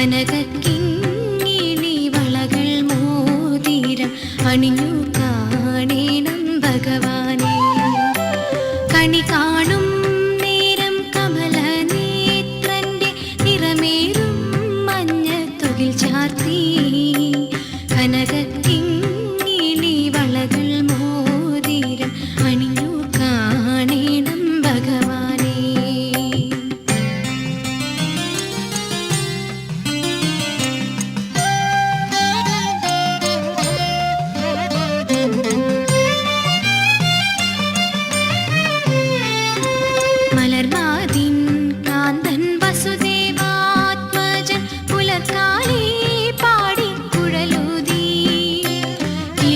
കനകിങ്ങിണി വളകൾ മോതിരം അണിഞ്ഞു കാണേണം ഭഗവാനെ. കണി കാണും നേരം കമല നേത്രന്റെ നിറമേറും മഞ്ഞ തുകിൽ மலர் மா